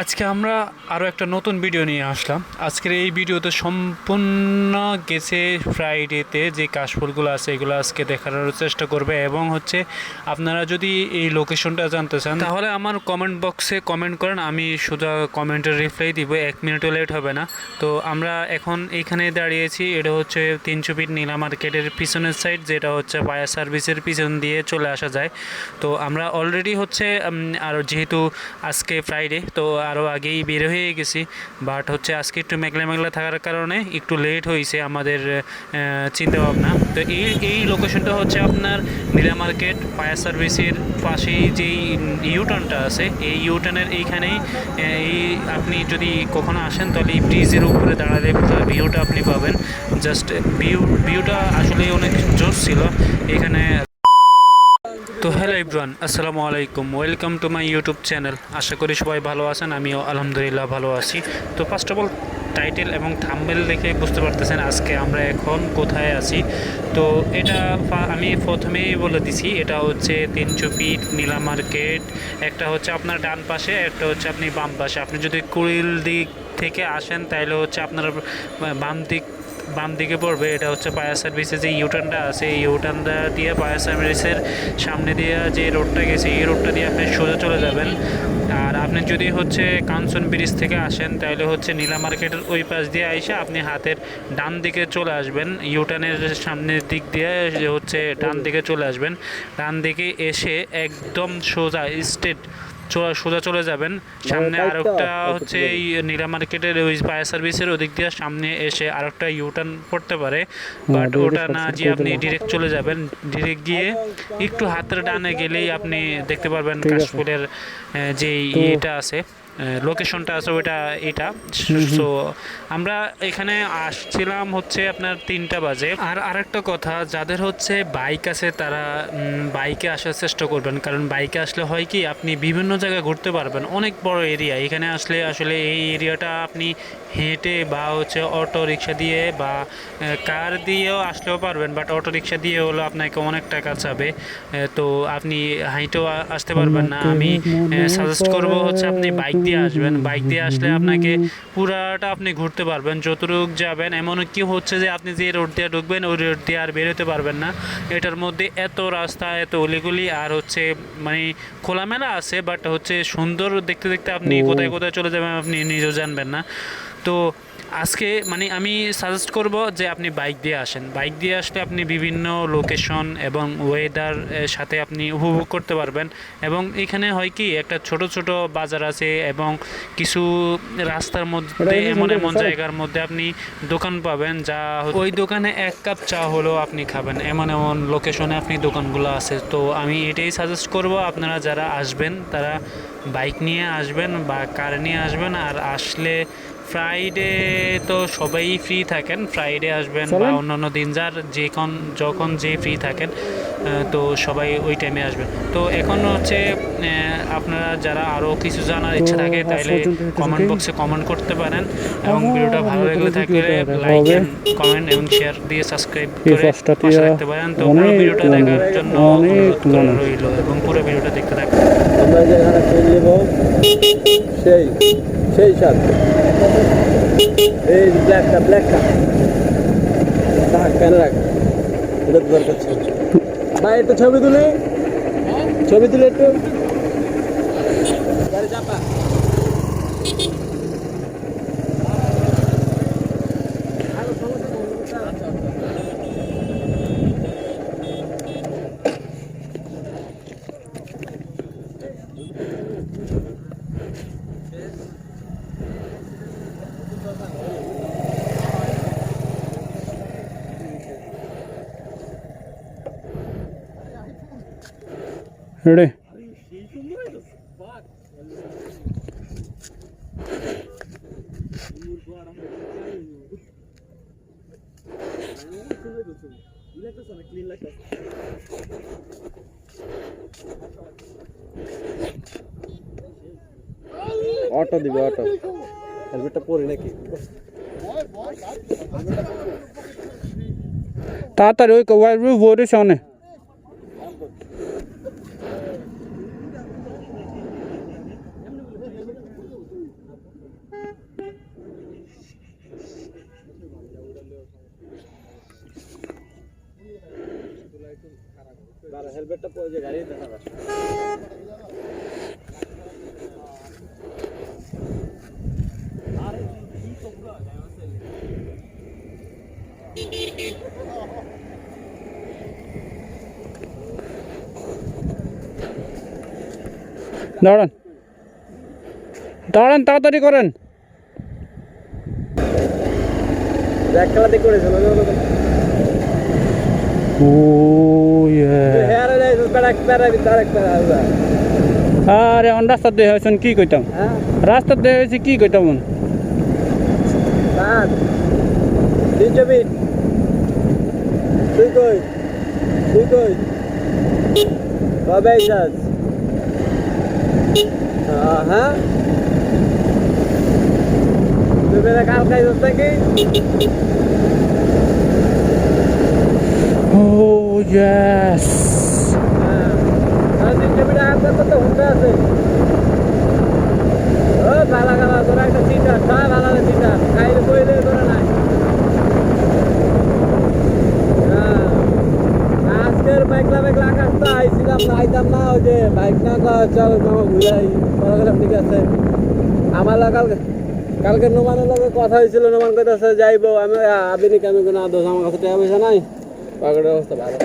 আজকে আমরা আরও একটা নতুন ভিডিও নিয়ে আসলাম। আজকের এই ভিডিওতে সম্পূর্ণ গেছে ফ্রাইডেতে যে কাশফুলগুলো আছে, এগুলো আজকে দেখানোর চেষ্টা করবে এবং হচ্ছে আপনারা যদি এই লোকেশনটা জানতে চান, তাহলে আমার কমেন্ট বক্সে কমেন্ট করেন, আমি সোজা কমেন্টের রিপ্লাই দিব, এক মিনিটও লেট হবে না। তো আমরা এখন এইখানে দাঁড়িয়েছি, এটা হচ্ছে তিনশো ফিট নীলা মার্কেটের পিছনের সাইড যেটা হচ্ছে ফায়ার সার্ভিসের পিছন দিয়ে চলে আসা যায়। তো আমরা অলরেডি হচ্ছে আর যেহেতু আজকে ফ্রাইডে তো আরও আগেই বের হয়ে গেছি। বাট হচ্ছে আজকে একটু মেঘলা মেঘলা থাকার কারণে একটু লেট হয়েছে আমাদের চিন্তা ভাবনা তো এই এই লোকেশনটা হচ্ছে আপনার নীলা মার্কেট, ফায়ার সার্ভিসের পাশেই যেই ইউটার্নটা আছে, এই ইউটার্নের এইখানেই এই আপনি যদি কখনো আসেন তাহলে এই ব্রিজের উপরে দাঁড়ালে ভিউটা আপনি পাবেন। জাস্ট ভিউ ভিউটা আসলে অনেক জোর ছিল। এখানে তো হ্যালো ইব্রান আসসালামু আলাইকুম। Welcome to my YouTube channel আশা করি সবাই ভালো আছেন, আমিও আলহামদুলিল্লাহ ভালো আছি। তো ফার্স্ট অফ অল টাইটেল এবং থাম্বেল দেখে বুঝতে পারতেছেন আজকে আমরা এখন কোথায় আছি। তো এটা আমি প্রথমেই বলে দিছি, এটা হচ্ছে তিনশো ফিট নীলা মার্কেট। একটা হচ্ছে আপনার ডান পাশে, একটা হচ্ছে আপনি বাম পাশে। আপনি যদি কুড়িল দিক থেকে আসেন তাহলে হচ্ছে আপনার বাম দিক বাম দিকে পড়বে, এটা হচ্ছে ফায়ার সার্ভিসের যে ইউটার্নটা আছে এই ইউটার্নটা দিয়ে ফায়ার সার্ভিসের সামনে দিয়ে যে রোডটা গেছে, এই রোডটা দিয়ে আপনি সোজা চলে যাবেন। আর আপনি যদি হচ্ছে কাঞ্চন ব্রিজ থেকে আসেন, তাহলে হচ্ছে নীলা মার্কেটের ওই পাশ দিয়ে আইসে আপনি হাতের ডান দিকে চলে আসবেন। ইউটার্নের সামনের দিক দিয়ে হচ্ছে ডান দিকে চলে আসবেন। ডান দিকে এসে একদম সোজা স্টেট সোজা চলে যাবেন। সামনে বাইকটা আরেকটা হচ্ছে এই নীলা মার্কেটের ওই ফায়ার সার্ভিসের ওদিক দিয়ে সামনে এসে আরেকটা ইউটার্ন পড়তে পারে। বাট ওটা না যে আপনি ডিরেক্ট চলে যাবেন ডিরেক্ট গিয়ে একটু হাতের ডানে গেলেই আপনি দেখতে পারবেন কাশফুলের যে ইয়েটা আছে। লোকেশনটা আছে ওইটা এটা। সো আমরা এখানে আসছিলাম হচ্ছে আপনার তিনটা বাজে। আর আরেকটা কথা যাদের হচ্ছে বাইক আছে তারা বাইকে আসার চেষ্টা করবেন। কারণ বাইকে আসলে হয় কি আপনি বিভিন্ন জায়গায় ঘুরতে পারবেন। অনেক বড় এরিয়া এখানে আসলে আসলে এই এরিয়াটা আপনি হেঁটে বা হচ্ছে অটো রিক্সা দিয়ে বা কার দিয়েও আসলেও পারবেন। বাট অটো রিক্সা দিয়ে হলো আপনাকে অনেক টাকা চাবে। তো আপনি হাইটেও আসতে পারবেন না। আমি সাজেস্ট করব হচ্ছে আপনি বাইক দিয়ে আসবেন বাইক দিয়ে আসলে আপনাকে পুরাটা আপনি ঘুরতে পারবেন যতটুক যাবেন এমন কি হচ্ছে যে আপনি যে রোড দিয়ে ঢুকবেন ওই রোড দিয়ে আর বেরোতে পারবেন না। এটার মধ্যে এত রাস্তা এত অলিগুলি আর হচ্ছে মানে খোলামেলা আছে বাট হচ্ছে সুন্দর দেখতে দেখতে আপনি কোথায় কোথায় চলে যাবেন আপনি নিজেও জানবেন না। তো আজকে মানে আমি সাজেস্ট করব যে আপনি বাইক দিয়ে আসেন। বাইক দিয়ে আসলে আপনি বিভিন্ন লোকেশন এবং ওয়েদার সাথে আপনি উপভোগ করতে পারবেন এবং এখানে হয় কি একটা ছোট ছোট বাজার আছে এবং কিছু রাস্তার মধ্যে এমন এমন জায়গার মধ্যে আপনি দোকান পাবেন যা ওই দোকানে এক কাপ চা হলেও আপনি খাবেন। এমন এমন লোকেশনে আপনি দোকানগুলো আছে। তো আমি এটাই সাজেস্ট করব আপনারা যারা আসবেন তারা বাইক নিয়ে আসবেন বা কার নিয়ে আসবেন আর আসলে ফ্রাইডে তো সবাই ফ্রি থাকেন। ফ্রাইডে আসবেন বা অন্যান্য দিন যার যেখন যখন যে ফ্রি থাকেন তো সবাই ওই টাইমে আসবেন। তো এখন হচ্ছে আপনারা যারা আরও কিছু জানার ইচ্ছা থাকে তাহলে কমেন্ট বক্সে কমেন্ট করতে পারেন এবং ভিডিওটা ভালো লাগলে থাকলে লাইক কমেন্ট এবং শেয়ার দিয়ে সাবস্ক্রাইব করে পাশে রাখতে পারেন। তো পুরো ভিডিওটা দেখার জন্য অনেক অনুরোধ করা রইল এবং পুরো ভিডিওটা দেখতে থাকবেন সেই। সেই সাথে। এই ব্ল্যাকটা ব্ল্যাকটা। রাখ কেন রাখ? এটা দরকার ছিল ভাই, একটু ছবি তুলে। ছবি তুলে একটু। রেডি। অটো দিবে অটো। হেলমেটটা পরি নাকি? তাড়াতাড়ি ওই ওয়াই বোর্ডের সামনে একটা পয়সা গাড়ি দেখা যাচ্ছে দাঁড়ান। দাঁড়ান তাড়াতাড়ি করেন। এক খেলাতে করেছিল ও ইয়ে হেয়ারে যাই প্যারা প্যারা তারেক প্যারা আরে অন রাস্তা দিয়ে হয়েছেন কি কইতাম হ্যাঁ রাস্তা দিয়ে হয়েছে কি কইতাম অন? সাত তিনশো ফিট তুই কই তুই কই কবে আইসাস হ্যাঁ তুই বেলা কাল খাইছিস নাকি ও ইয়েস হ্যাঁ আর করতে হুন্ডা আছে। ও গালা গালা, তোরা একটা চিটার খা গালা চিটার কইলে তোরা নাই। আজকের মেঘলা মেঘলা আকাশ তো আইছিলাম না, আইতাম না, ওই যে বাইক না চল ঘুরাই ঠিক আছে। আমার লাগা কালকে নোমানের লগে কথা হয়েছিল, নোমান কইতাছে, যাইবো, আমি আবিনি কেন কোনো দোষ আমার কাছে টাকা পয়সা নাই। পাগড়ের অবস্থা ভালো।